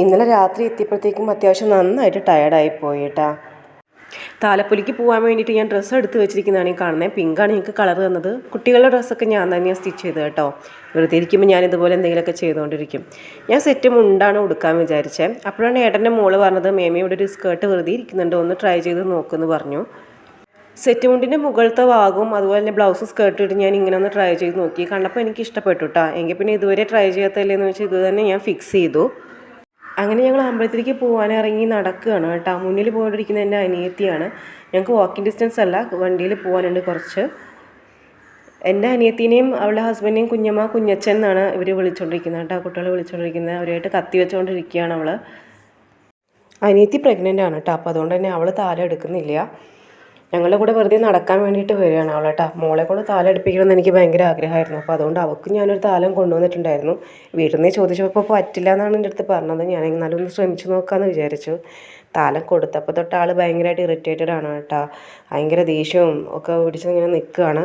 ഇന്നലെ രാത്രി എത്തിയപ്പോഴത്തേക്കും അത്യാവശ്യം നന്നായിട്ട് ടയർഡായി പോയി കേട്ടാ താലപ്പൊലിക്ക് പോകാൻ വേണ്ടിയിട്ട് ഞാൻ ഡ്രസ്സ് എടുത്ത് വെച്ചിരിക്കുന്നതാണ് ഈ കാണുന്നത് പിങ്കാണ് എനിക്ക് കളർ തന്നത്. കുട്ടികളുടെ ഡ്രസ്സൊക്കെ ഞാൻ തന്നെയാണ് സ്റ്റിച്ച് ചെയ്തത് കേട്ടോ. വെറുതെ ഇരിക്കുമ്പോൾ ഞാൻ ഇതുപോലെ എന്തെങ്കിലുമൊക്കെ ചെയ്തുകൊണ്ടിരിക്കും. ഞാൻ സെറ്റ് മുണ്ടാണ് ഉടുക്കാൻ വിചാരിച്ചത് അപ്പോഴാണ് ഏട്ടന്റെ മോൾ പറഞ്ഞത് മേമ ഇവിടെ ഒരു സ്കേർട്ട് വെറുതെ ഇരിക്കുന്നുണ്ട് ഒന്ന് ട്രൈ ചെയ്ത് നോക്കുമെന്ന് പറഞ്ഞു. സെറ്റ് മുണ്ടിന്റെ മുകളിലത്തെ ഭാഗവും അതുപോലെ തന്നെ ബ്ലൗസ് സ്കേർട്ട് ഇട്ട് ഞാൻ ഇങ്ങനെ ഒന്ന് ട്രൈ ചെയ്ത് നോക്കി. കണ്ടപ്പോൾ എനിക്ക് ഇഷ്ടപ്പെട്ടു കേട്ടോ എങ്കിൽ പിന്നെ ഇതുവരെ ട്രൈ ചെയ്യാത്തതല്ലേ എന്ന് വെച്ചാൽ ഇത് തന്നെ ഞാൻ ഫിക്സ് ചെയ്തു. അങ്ങനെ ഞങ്ങൾ അമ്പലത്തിലേക്ക് പോകാനിറങ്ങി നടക്കുകയാണ് കേട്ടോ. മുന്നിൽ പോയിട്ടിരിക്കുന്ന എന്റെ അനിയത്തിയാണ്. ഞങ്ങൾക്ക് വാക്കിംഗ് ഡിസ്റ്റൻസ് അല്ല വണ്ടിയിൽ പോകാനുണ്ട് കുറച്ച്. എന്റെ അനിയത്തിനെയും അവളുടെ ഹസ്ബൻഡിനെയും കുഞ്ഞമ്മ കുഞ്ഞച്ചൻ എന്നാണ് ഇവർ വിളിച്ചുകൊണ്ടിരിക്കുന്നത് കേട്ടോ. കുട്ടികളെ വിളിച്ചുകൊണ്ടിരിക്കുന്നത് അവരായിട്ട് കത്തി വെച്ചുകൊണ്ടിരിക്കുകയാണ് അവൾ അനിയത്തി പ്രഗ്നന്റ് ആണ് കേട്ടോ. അപ്പോൾ അതുകൊണ്ട് തന്നെ അവൾ താരം എടുക്കുന്നില്ല. ഞങ്ങളുടെ കൂടെ വെറുതെ നടക്കാൻ വേണ്ടിയിട്ട് വരികയാണ് അവൾ കേട്ടോ. മോളെ കൊണ്ട് താലം എടുപ്പിക്കണമെന്ന് എനിക്ക് ഭയങ്കര ആഗ്രഹമായിരുന്നു. അപ്പോൾ അതുകൊണ്ട് അവൾക്ക് ഞാനൊരു താലം കൊണ്ടുവന്നിട്ടുണ്ടായിരുന്നു. വീട്ടിൽ നിന്ന് ചോദിച്ചപ്പോൾ പറ്റില്ല എന്നാണ് എന്റെ അടുത്ത് പറഞ്ഞത്. ഞാൻ എന്നാലും ഒന്ന് ശ്രമിച്ചു നോക്കാമെന്ന് വിചാരിച്ചു. താലം കൊടുത്തപ്പോൾ തൊട്ട് ആൾ ഭയങ്കരമായിട്ട് ഇറിറ്റേറ്റഡ് ആണ് കേട്ടോ. ഭയങ്കര ദേഷ്യവും ഒക്കെ പിടിച്ച് ഇങ്ങനെ നിൽക്കുകയാണ്.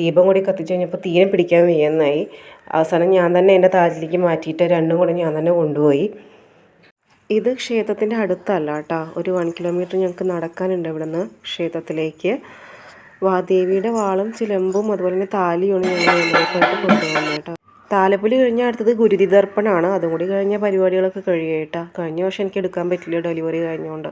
ദീപം കൂടി കത്തിച്ച് കഴിഞ്ഞപ്പോൾ തീരെ പിടിക്കാൻ വയ്യെന്നായി. അവസാനം ഞാൻ തന്നെ എന്റെ താലത്തിലേക്ക് മാറ്റിയിട്ട് രണ്ടും കൂടെ ഞാൻ തന്നെ കൊണ്ടുപോയി. ഇത് ക്ഷേത്രത്തിന്റെ അടുത്തല്ല കേട്ടോ ഒരു വൺ കിലോമീറ്റർ ഞങ്ങൾക്ക് നടക്കാനുണ്ട് ഇവിടെ നിന്ന് ക്ഷേത്രത്തിലേക്ക്. വാദേവിയുടെ വാളും ചിലമ്പും അതുപോലെ തന്നെ താലിയാണ് ഞങ്ങൾ ഇതിലേക്കായിട്ട് കൊണ്ടുപോകുന്നത് കേട്ടോ താലപ്പൊലി കഴിഞ്ഞ അടുത്തത് ഗുരുതി ദർപ്പണമാണ് അതും കൂടി കഴിഞ്ഞ പരിപാടികളൊക്കെ കഴിയേട്ടാ കഴിഞ്ഞ വർഷം എനിക്ക് എടുക്കാൻ പറ്റില്ല ഡെലിവറി കഴിഞ്ഞുകൊണ്ട്